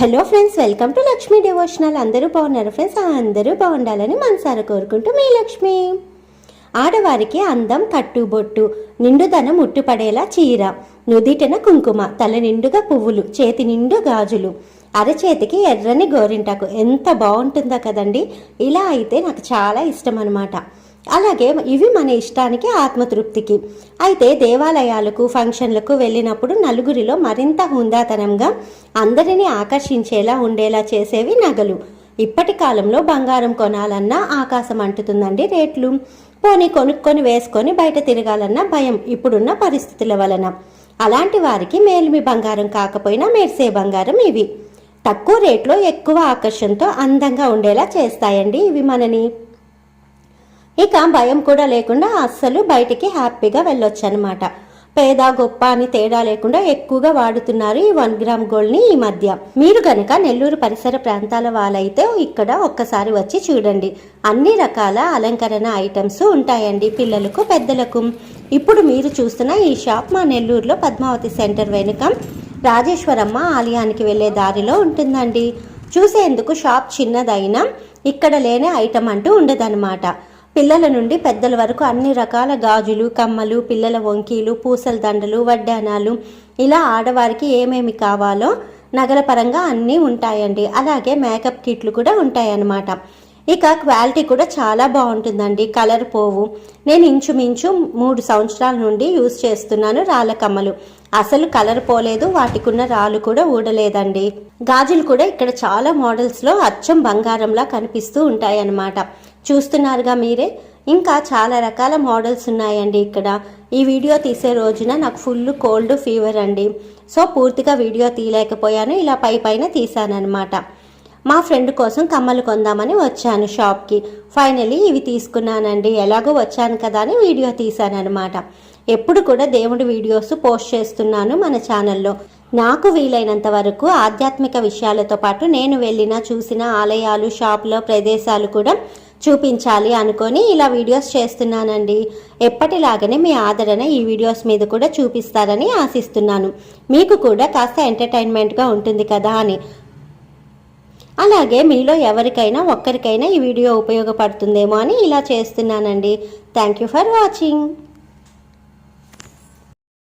Hello friends welcome to Lakshmi devotional. అందరూ బాగున్నారు friends? అందరూ బాగుండాలని మనసారా కోరుకుంటూ మీ లక్ష్మి. ఆడవారికి అందం కట్టుబొట్టు నిండుదనం ఉట్టుపడేలా చీర నుదిటన కుంకుమ తల నిండుగా పువ్వులు చేతి నిండు గాజులు అరచేతికి ఎర్రని గోరింటాకు. ఎంత బాగుంటుందో కదండి. ఇలా అయితే నాకు చాలా ఇష్టం అనమాట అలాగే ఇవి మన ఇష్టానికి ఆత్మతృప్తికి. అయితే దేవాలయాలకు ఫంక్షన్లకు వెళ్ళినప్పుడు నలుగురిలో మరింత హుందాతనంగా అందరినీ ఆకర్షించేలా ఉండేలా చేసేవి నగలు. ఇప్పటి కాలంలో బంగారం కొనాలన్నా ఆకాశం అంటుతుందండి రేట్లు. పోనీ కొనుక్కొని వేసుకొని బయట తిరగాలన్న భయం ఇప్పుడున్న పరిస్థితుల వలన. అలాంటి వారికి మేలిమి బంగారం కాకపోయినా మెరిసే బంగారం ఇవి. తక్కువ రేట్లో ఎక్కువ ఆకర్షణతో అందంగా ఉండేలా చేస్తాయండి ఇవి మనని. ఇక భయం కూడా లేకుండా అస్సలు బయటికి హ్యాపీగా వెళ్ళొచ్చు అనమాట పేద గొప్ప అని తేడా లేకుండా ఎక్కువగా వాడుతున్నారు ఈ వన్ గ్రామ్ గోల్డ్ని ఈ మధ్య. మీరు కనుక నెల్లూరు పరిసర ప్రాంతాల వాళ్ళైతే ఇక్కడ ఒక్కసారి వచ్చి చూడండి. అన్ని రకాల అలంకరణ ఐటమ్స్ ఉంటాయండి పిల్లలకు పెద్దలకు. ఇప్పుడు మీరు చూస్తున్న ఈ షాప్ మా నెల్లూరులో పద్మావతి సెంటర్ వెనుక రాజేశ్వరమ్మ ఆలయానికి వెళ్ళే దారిలో ఉంటుందండి. చూసేందుకు షాప్ చిన్నదైనా ఇక్కడ లేని ఐటమ్ అంటూ ఉండదన్నమాట. పిల్లల నుండి పెద్దల వరకు అన్ని రకాల గాజులు కమ్మలు పిల్లల వంకీలు పూసల దండలు వడ్డానాలు ఇలా ఆడవారికి ఏమేమి కావాలో నగల పరంగా అన్నీ ఉంటాయండి. అలాగే మేకప్ కిట్లు కూడా ఉంటాయన్నమాట. ఇక క్వాలిటీ కూడా చాలా బాగుంటుందండి. కలర్ పోవు. నేను ఇంచుమించు మూడు సంవత్సరాల నుండి యూస్ చేస్తున్నాను రాళ్ళ కమ్మలు. అసలు కలర్ పోలేదు వాటికున్న రాళ్ళు కూడా ఊడలేదండి. గాజులు కూడా ఇక్కడ చాలా మోడల్స్లో అచ్చం బంగారంలా కనిపిస్తూ ఉంటాయన్నమాట. చూస్తున్నారుగా మీరే? ఇంకా చాలా రకాల మోడల్స్ ఉన్నాయండి ఇక్కడ. ఈ వీడియో తీసే రోజున నాకు ఫుల్ కోల్డ్ ఫీవర్ అండి. సో పూర్తిగా వీడియో తీయలేకపోయాను. ఇలా పై పైన తీసానమాట మా ఫ్రెండ్ కోసం కమ్మలు కొందామని వచ్చాను షాప్కి. ఫైనలీ ఇవి తీసుకున్నానండి. ఎలాగో వచ్చాను కదా అని వీడియో తీశానమాట ఎప్పుడు కూడా దేవుడి వీడియోస్ పోస్ట్ చేస్తున్నాను మన ఛానల్లో. నాకు వీలైనంత వరకు ఆధ్యాత్మిక విషయాలతో పాటు నేను వెళ్ళిన చూసిన ఆలయాలు షాపులో ప్రదేశాలు కూడా చూపించాలి అనుకొని ఇలా వీడియోస్ చేస్తున్నానండి. ఎప్పటిలాగానే మీ ఆదరణ ఈ వీడియోస్ మీద కూడా చూపిస్తారని ఆశిస్తున్నాను. మీకు కూడా కాస్త ఎంటర్టైన్మెంట్గా ఉంటుంది కదా అని. అలాగే మీలో ఎవరికైనా ఒక్కరికైనా ఈ వీడియో ఉపయోగపడుతుందేమో అని ఇలా చేస్తున్నానండి. Thank you for watching